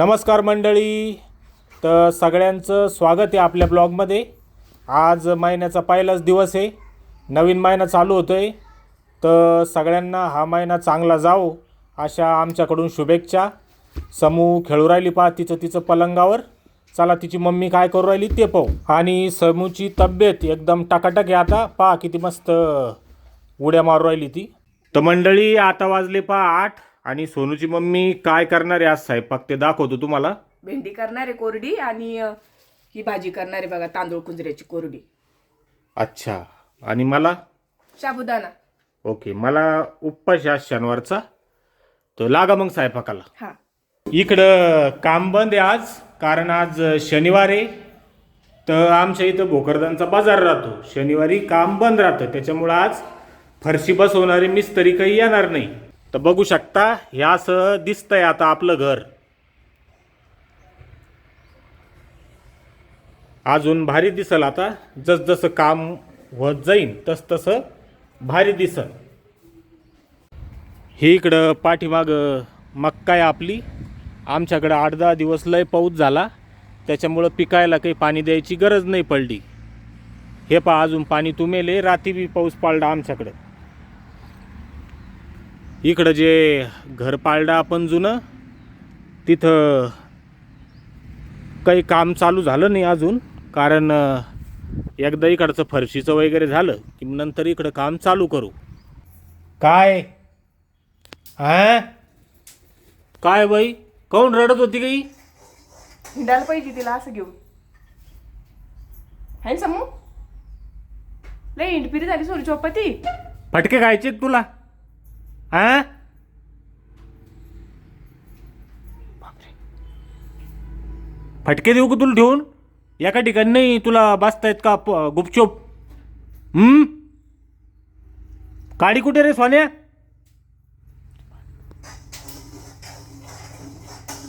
नमस्कार मंडळी. तर सगळ्यांचं स्वागत आहे आपल्या ब्लॉगमध्ये. आज महिन्याचा पहिलाच दिवस आहे. नवीन महिना चालू होतो आहे तर सगळ्यांना हा महिना चांगला जावो अशा आमच्याकडून शुभेच्छा. समूह खेळू राहिली पहा तिचं तिचं पलंगावर. चला तिची मम्मी काय करू राहिली ते पाहू. आणि समूची तब्येत एकदम टाकाटक आहे आता. पहा किती मस्त उड्या मारू राहिली ती. तर मंडळी आता वाजले पहा आठ. आणि सोनूची मम्मी काय करणार आहे आज स्वयंपाक ते दाखवतो तुम्हाला. भेंडी करणार आहे कोरडी आणि अ, ही भाजी करणार आहे बघा तांदूळ कुंजऱ्याची कोरडी. अच्छा. आणि मला? साबुदाणा. ओके. मला उपवास आहे आज शनिवारचा. तर लागा मग स्वयंपाकाला हा. इकडं काम बंद आहे आज कारण आज शनिवार आहे. तर आमच्या इथं भोकरदांचा बाजार राहतो. शनिवारी काम बंद राहतं. त्याच्यामुळं आज फरशी बसवणारे मिस्त्री काही येणार नाही. तर बघू शकता ह्यासह असं दिसतंय आता आपलं घर. अजून भारी दिसल आता जसजसं काम होत जाईन तस तसं भारी दिसल. हे इकडं पाठीमाग मक्का आहे आपली. आमच्याकडं आठ दहा दिवस लय पाऊस झाला. त्याच्यामुळं पिकायला काही पाणी द्यायची गरज नाही पडली. हे पहा अजून पाणी तुमेले रात्री बी पाऊस पाळला आमच्याकडं. इकडं जे घर पाळलं आपण जुनं तिथं काही काम चालू झालं नाही अजून कारण एकदा इकडचं फरशीचं वगैरे झालं की नंतर इकडं काम चालू करू. काय? हा काय बाई? काऊन रडत होती काही हिंडायला पाहिजे तिला असं घेऊन. है ना समू? लय हिंडपिरी झाली सोरी चौपती फटके खायचे तुला? हा? फटके देऊ का तुला ठेवून? एका ठिकाणी नाही तुला बसतायत का प- गुपचूप? हम्म? काडी कुठे रे सोन्या?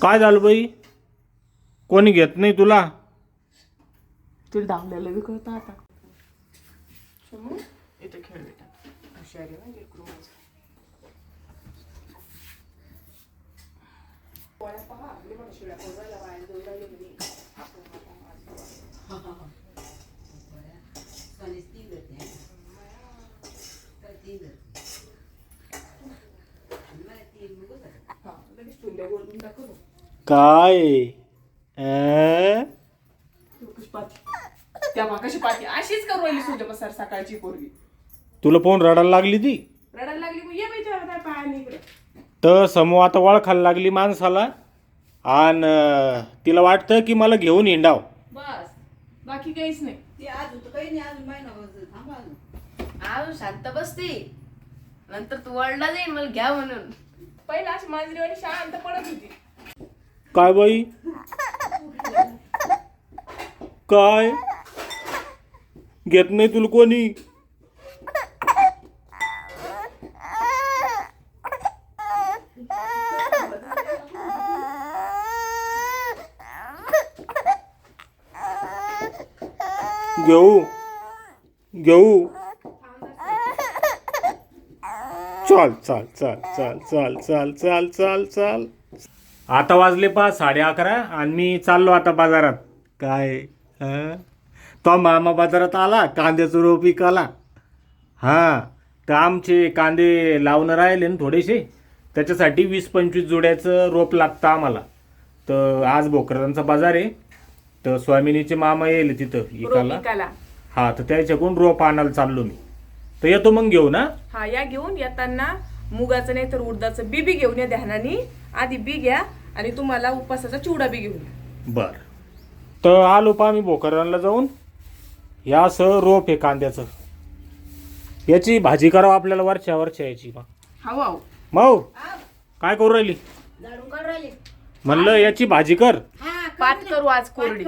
काय झालं बाई? कोणी घेत नाही तुला? तुला धावलेलं बी कळतं आता. समू खेळ बेटा हुशार आहे ना लेकरू माझं. पोळ्या पहा, लय मोठ्या शिळ्या करून राहिल्या बाहेर जाऊन राहिले म्हणे. आपण आता माझं. हा, लगेच टुंड्या बोलून दाखव ना. काय? त्या अशीच करू राहिली पसार सकाळची पोरगी तुला फोन रडायला लागली ती? रडायला लागली मग ये बाई तुझ्या पायाने इकडे. तर समूह आता वळखायला लागली माणसाला. आणि तिला वाटतं की मला घेऊन हिंडाव बस. बाकी काहीच नाही. ती अजून तर काही नाही अजून महिना बस थांबा अजून. अजून शांत बसती. नंतर तू वळला जाईल मला घ्या म्हणून. पहिला अशी मांजरीवाणी शांत पडत होती. काय बाई? काय? घेत नाही तुला कोणी? घेऊ. घेऊ. चाल चाल चाल चाल चाल चाल चाल चाल चाल. आता वाजले पा साडे अकरा आणि मी चाललो आता बाजारात. काय? तो मामा बाजारात आला कांद्याचं रोप विकाला हां तर आमचे कांदे लावणं राहिले ना थोडेसे. त्याच्यासाठी वीस पंचवीस जोड्याचं रोप लागतं आम्हाला. तर आज भोकरांचा बाजार आहे. तर स्वामिनीचे मामा येईल तिथं विकायला. रोपिकाला हा तर त्याच्याकडून रोप आणायला चाललो मी. तर येतो मग घेऊ ना हा या घेऊन येताना मुगाचं नाही तर उडदाचं बी बी घेऊन या ध्यानाने. आधी बी घ्या आणि तुम्हाला उपासाचा चिवडा बी घेऊन या. बर. तर आलो पा मी भोकरांना जाऊन. या असं रोप आहे कांद्याचं. याची भाजी करावं आपल्याला वरच्या वरच्या याची मग. हा वाव. माऊ काय करू राहिली? झाडून काढ राहिले. म्हणलं याची भाजी कर. हा पात करू आज कोरडी.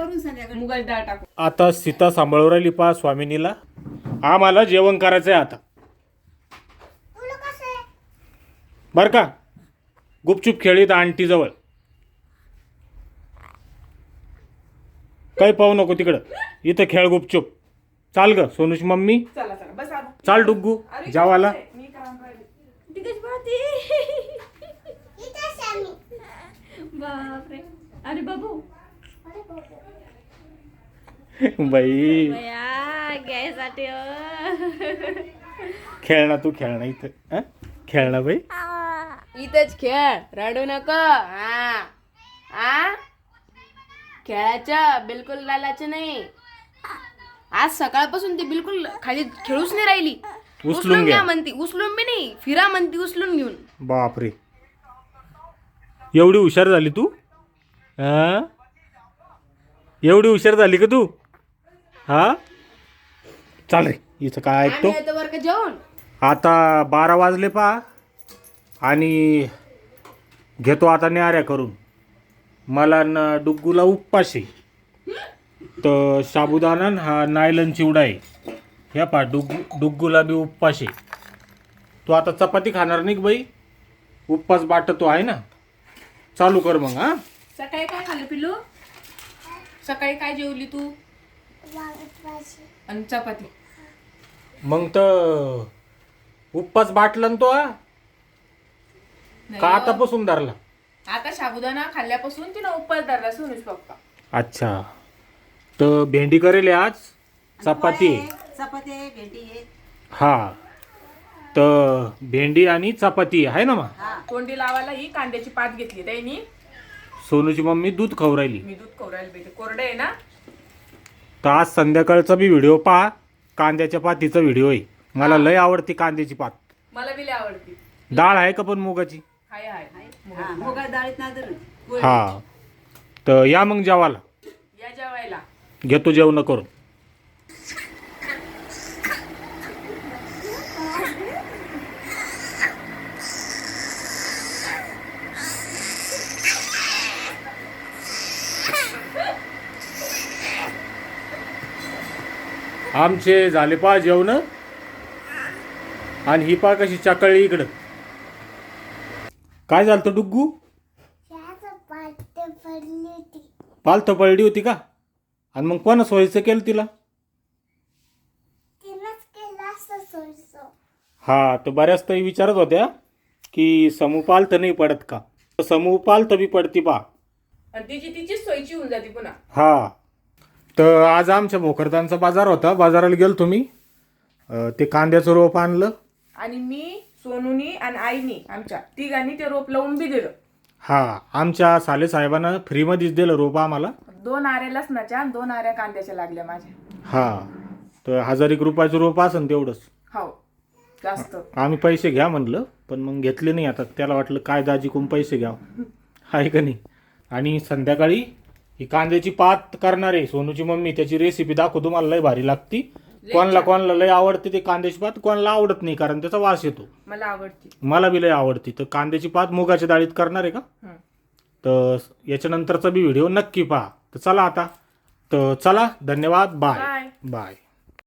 मुगाची डाळ टाकू. आता सीता सांभाळू राहिली पा स्वामिनीला. आम्हाला जेवण करायचं आहे? आता बर का? गुपचूप खेळीत आंटी जवळ. काही पाहू नको तिकडं. इथं खेळ गुपचूप. चाल ग सोनूची मम्मी. चला चला. बस आता. चाल डुग्गू बापरे. अरे बाबू बाई. बया घ्यायसाठी खेळणं तू खेळणं इथं. हं? खेळणं बाई. इथंच खेळ रडू नको. हा. हा खेळायचं बिलकुल लालायचं नाही. आज सकाळपासून ती बिलकुल खाली खेळूच नाही राहिली. उचलून घ्या. म्हणती उचलून बी नाही फिरा म्हणती उचलून घेऊन. बापरे. एवढी हुशार झाली तू? हा एवढी हुशार झाली का तू? हा? चाल रे इथं काय ऐकतो? आम्ही येतो बरं का जेवण? आता बारा वाजले पा आणि घेतो आता न्याऱ्या करून. मला न डुग्गूला आहे. तर साबुदाणा न हा नायलन चिवडा आहे. ह्या पा डुग्गू डुग्गूला बी आहे. तू आता चपाती खाणार नाही का बाई? उपवास बाटतो आहे ना. चालू कर मग हा. सकाळी काय खाल्लं पिल्लू? सकाळी काय जेवली तू? आणि चपाती. मग तर उपवास बाटला न तो हा? नाही का हो. आतापासून धरला? आता साबुदाणा खाल्ल्यापासून तिनं उपवास धरला सोनूच पप्पा. अच्छा. तर भेंडी करेल आहे आज? चपाती. चपाती आहे, भेंडी आहे. हा. तर भेंडी आणि चपाती आहे ना मग? हा. तोंडी लावायला ही कांद्याची पात घेतली त्यांनी सोनूची मम्मी दूध खवरायली मी दूध कोरायला पाहिजे कोरडे आहे ना? तर आज संध्याकाळचा बी व्हिडिओ पहा. कांद्याच्या पातीचा व्हिडिओ आहे. मला लय आवडते कांद्याची पात. मला बी लय आवडती. डाळ आहे का पण मुगाची? हाय हाय. हा मुगा डाळीत हा. तर या मग जेवाला या जेवायला. घेतो जेवण करून. आमचे झाले पा जेवण. आणि ही पा कशी चाकळली इकडं. काय झालं होतं डुग्गू? पालथ पडली होती. का? आणि मग कोणा सोयीचं केलं तिला? हा तर बऱ्याच ताई विचारत होत्या की समूह तर नाही पडत का? तर समूह पालथ बी पडती पा. तिची तिचीच सोयीची होऊन जाते पुन्हा. हा. तर आज आमच्या भोकरदानचा बाजार होता. बाजाराला गेलो तुम्ही. ते कांद्याचं रोप आणलं. आणि मी सोनूनी आणि आईनी आमच्या तिघांनी ते रोप लावून बी दिलं. हा आमच्या साले साहेबांना फ्रीमध्येच दिलं रोप आम्हाला. दोन आऱ्या लसणाच्या आणि दोन आऱ्या कांद्याच्या लागल्या माझ्या. हा तर हजार एक रुपयाचं रोप असन तेवढंच. हो जास्त. आम्ही पैसे घ्या म्हणलं पण मग घेतले नाही. आता त्याला वाटलं काय दाजी कोण पैसे घ्या आहे का नाही? आणि संध्याकाळी ही कांद्याची पात करणार सोनूची मम्मी त्याची रेसिपी दाखवतो मला लय भारी लागती. कोणाला कोणाला लय आवडते ते कांद्याची पात कोणाला आवडत नाही कारण त्याचा वास येतो. मला आवडती. मला बी लय आवडते. तर कांद्याची पात मुगाच्या डाळीत करणार आहे का. तर याच्यानंतरचा बी व्हिडिओ नक्की पहा. तर चला आता. तर चला धन्यवाद. बाय. बाय.